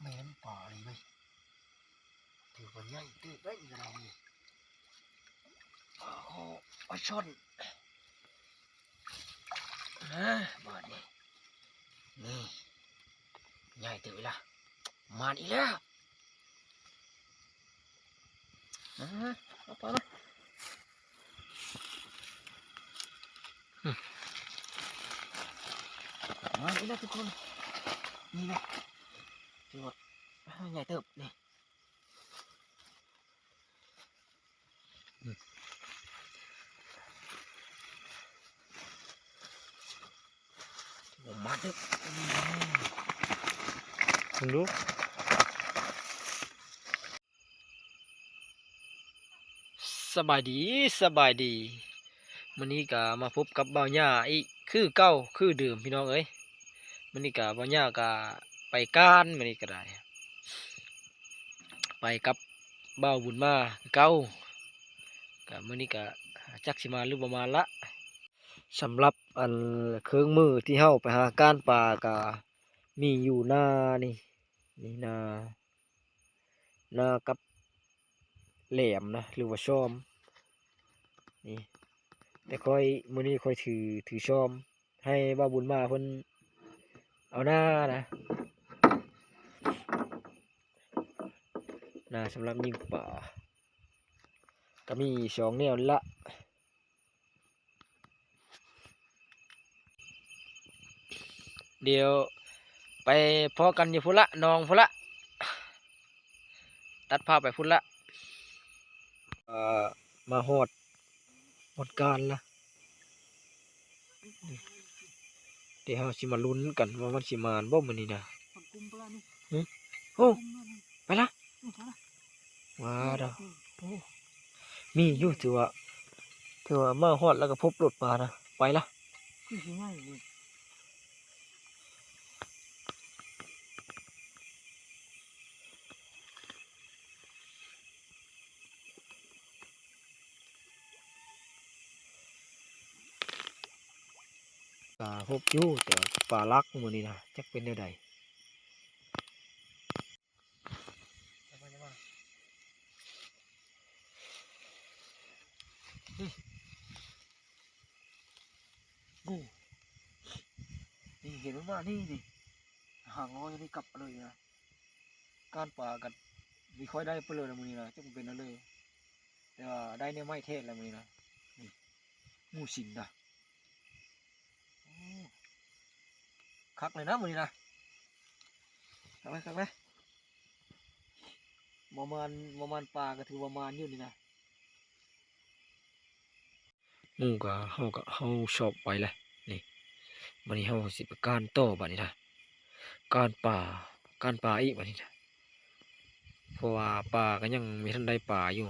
แม่นป่าเลยไหมถือว่าใหญ่ตื้อได้อีกอะไรนี่โอ้โหปลาช่อนนะบาดนี่นี่ใหญ่ตื้อละมาอีกแล้วนะเอาไปละอืมมาอีกแล้วทุกคนนี่นะถือว่าใหญ่เติบนี่ผมมาดึกมึงดูสบายดีสบายดีมันนี้ก็มาพบกับบ่าวย่าอีกคือเก้าคือเดิมพี่น้องเอ้ยมันนี้ก็บ่าวย่าก็ ไปก้านมันนี้ก็ได้ ไปกับบ่าวบุญมาเก้าก็มื้อนี้ก็จักสิมาหรือบ่มาละสำหรับอันเครื่องมือที่เฮาไปหาก้านปลาก็มีอยู่หน้านี่นี่หน้าหน้ากับแหลมนะหรือว่าช้อมนี่แต่ค่อยมือนี้ค่อยถือถือช้อม ให้บ้าบุญมาเพิ่นเอาหน้านะ น้าสำหรับยิงป่า ก็มีสองแนวละเดี๋ยวไปพอกันอยู่พุ่นละหนองพุ่นละตัดภาพไปพุ่นละเอ่อมาหอดหมดการละเดี๋ยวเราสิมาลุ้นกันว่ามันสิมานบ่มื้อนี้นะคนกุมปลานี่โอ้กุมแล้วนี่ไปละนี่ปลา ว้าดอกโอ้มีอยู่ถือว่าถือว่ามาฮอดแล้วก็พบรถปลานะไปละคือสิง่ายเลยปลาพบอยู่แต่ว่าปลาลักมื้อนี้นะจักเป็นแนวใด นี่นี่เห็นมันมานี่นี่หางงอยังนี่กลับเลยนะการปลากันมีค่อยได้เปเลยนะมือนี้นะจักมันเป็นอะไรเลยแต่ว่าได้เนี่ยไม่เทศแล้วมือนี้นะนี่งูสิงนะคักเลยนะมือนี้นะคักไหมคักไหมประมาณประมาณปลาก็ถือประมาณอยู่นี่นะ หมูก็เฮาก็เฮาชอบไว้ละนี่วันนี้เฮาสิไปการต่อบัดนี้นะการป่าการป่าอีกบัดนี้นะเพราะว่าป่าก็ยังมีทันได้ป่าอยู่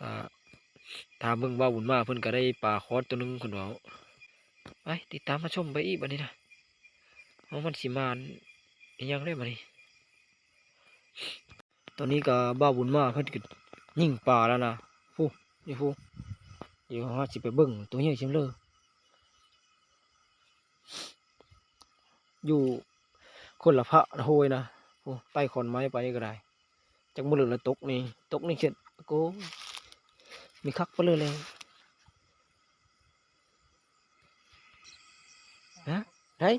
ก็ถ้าเบิ่งว่าบุญมาเพิ่นก็ได้ปลาคอสตัวหนึงคนเว้าไปติดตามมาชมไปอีกบัดนี้นะว่ามันสิมานยังได้บัดนี้ ตอนนี้ก็บ้าบุญมาเพิ่นก็ยิ่งปลาแล้วนะ นี่ฟูเดี๋ยวเราสิไปเบิ่งตัวใหญ่ชิมเลยอยู่คนละพระนะโหยนะฟูใต้ขอนไม้ไปนี่ก็ได้จักมือเหลือตกนี่ตกนี่เข็ดโกมีคักไปเลยเลยฮะได้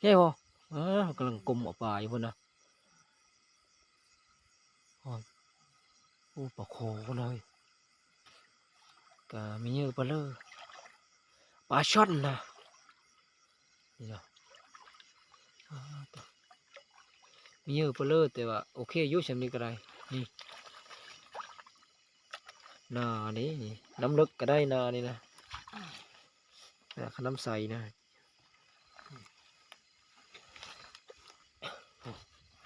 ใช่บ่เออกำลังกลมออกไปอยู่พุ่นนะโอ้ยโอ้ปลาโคพุ่นเลย ก็มีเยอะปลาเลยปลาช่อนนะนี่เนาะอ่าตัวมีเยอะปลาเลยแต่ว่าโอเคอยู่ฉันนี้ก็ได้นี่นานี่น้ำลึกก็ได้นานี่นะแต่ขน้ำใสนะ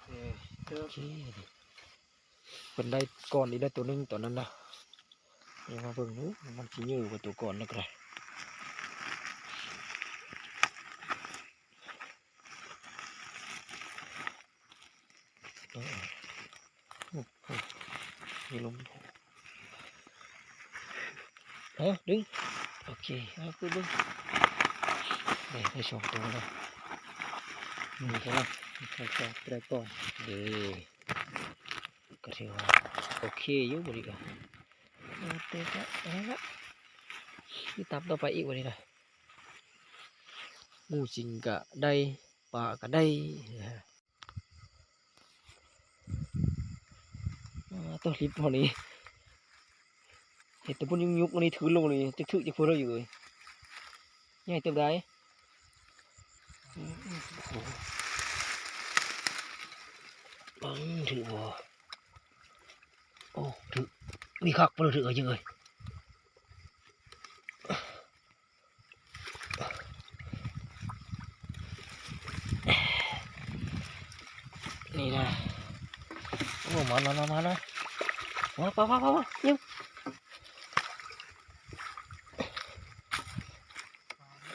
เออเจอโอเคเป็นได้ก่อนอีกได้ตัวนึงตอนนั้นนะ เดี๋ยวมาเบิ่งดูมันสิยืดกว่าตัวก่อนนะก็ได้เออโอ้โหมีลมเฮ้ดึงโอเคเอาคือเบิ่งได้ได้สองตัวแล้วนี่ใช่ไหมใช่ใช่ไตรก่อนเด้ก็ถือว่าโอเคอยู่บริการ เตะก็อะไรละที่ตับต่อไปอีกวันนี้นะหมูจริงก็ได้ปลาก็ได้ตัวลิฟต์วันนี้เห็ดตัวพุ่นยุกยุกวันนี้ถือลงเลยจะถือจะพูดเราอยู่เลยใหญ่เต็มได้บังถือบ่โอ้ถือ มีคักบ่ถือเยอาจังเอ้ยนี่นะโอ้มามามามานะมาปะปะปะปะยิง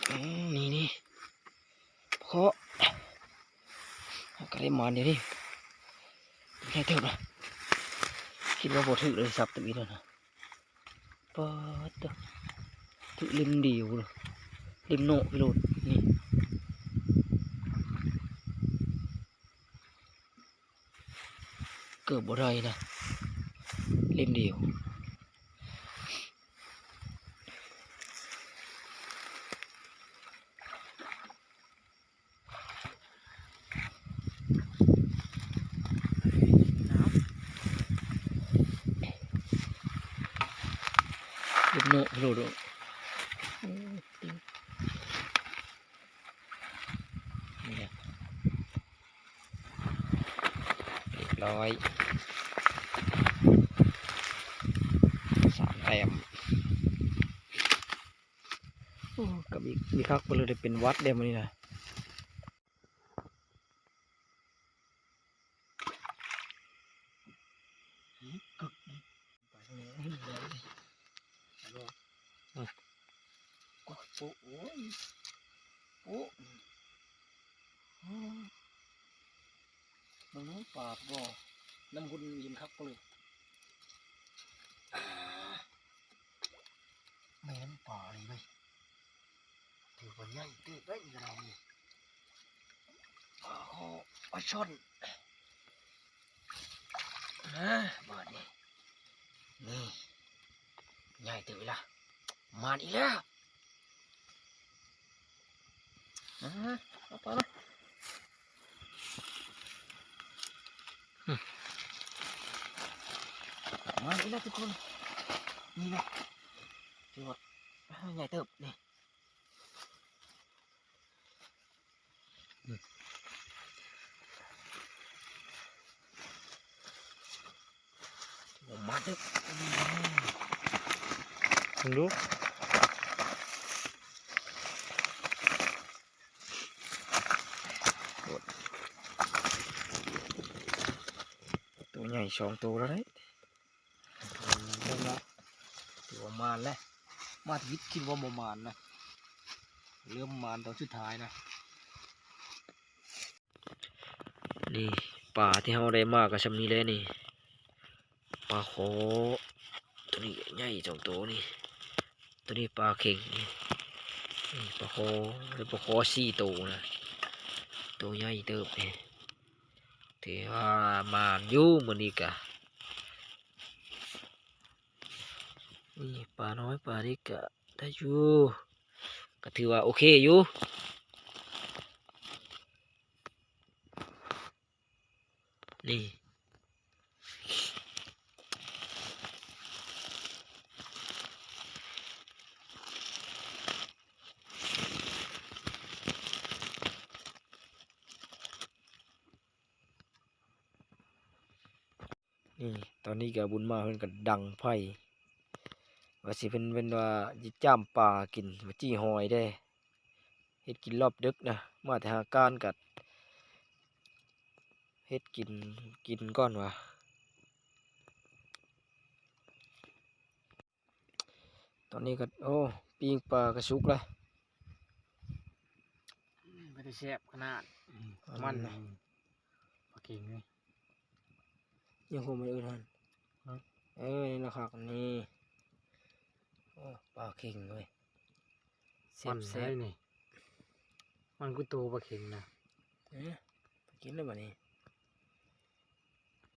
อืมนี่นี่เพาะก็ได้มาเดี๋ยวนี้แค่เท่านะ คิดว่าบถึกเลยสับตัวีแล้วนะปาดตะถึกริมเดียวเลยริมโนพี่โรดนี่เกือบ่ได้นะริมเดียว ริมโนพี่โรดโอ้ติงนี่แหละเรียบร้อยสามแต้มโอ้กับอีกมีคักไปเลยได้เป็นวัดเดียวมันนี่นะ ก็โอ้โอ้ยโอ้มันรู้ ปากบ่น้ำหุ่นยินคักไปเลยแม่นป่าเลยไหมถือว่าใหญ่เติบได้อีกแล้วนี่โอ้โหปลาช่อนนะบาดนี้นี่ใหญ่ตื่นละมาอีกแล้วอ่าเอาไปนะอืม มาอีกแล้วทุกคนนี่นะถือว่าใหญ่เติบนี่ผมมาดึกมึงดูโดดตัวใหญ่สองตัวแล้วเด้เริ่มละตัวมานแล้วมาทวิตคิดว่าบ่มานนะเริ่มมานตอนสุดท้ายนะนี่ป่าที่เราได้มากกับชำนี้เลยนี่ปลาโคตัวนี้ใหญ่สองตัวนี่ตัวนี้ปลาเข่งนี่นี่ปลาโคหรือปลาโคสี่ตัวนะตัวใหญ่เติบนี่ถือว่ามาอยู่มันอีกะ นี่ปลาน้อยปลานี่กะได้อยู่ก็ถือว่าโอเคอยู่นี่นี่ตอนนี้ก็บุญมาเพิ่นก็ดังไผ่ ว่าสิเพิ่นเป็นว่าจิจ้ามปลากินว่าจี้หอยได้เฮ็ดกินรอบดึกนะมาแต่หาการกัดเฮ็ดกินกินก่อนว่ะตอนนี้ก็โอ้ปิ้งปลากระสุกเลยไม่ได้แซ่บขนาดมัมันนนะปลาเก่งเลยยังคงไม่ได้ทันฮะเอ้ยนี่นะครับนี่โอ้ ปลาเข่งเลยเซมัฟนเซได้ฟนี่ มันกูโตปลาเก่งนะเอ๊ะนแล้วบัดนี้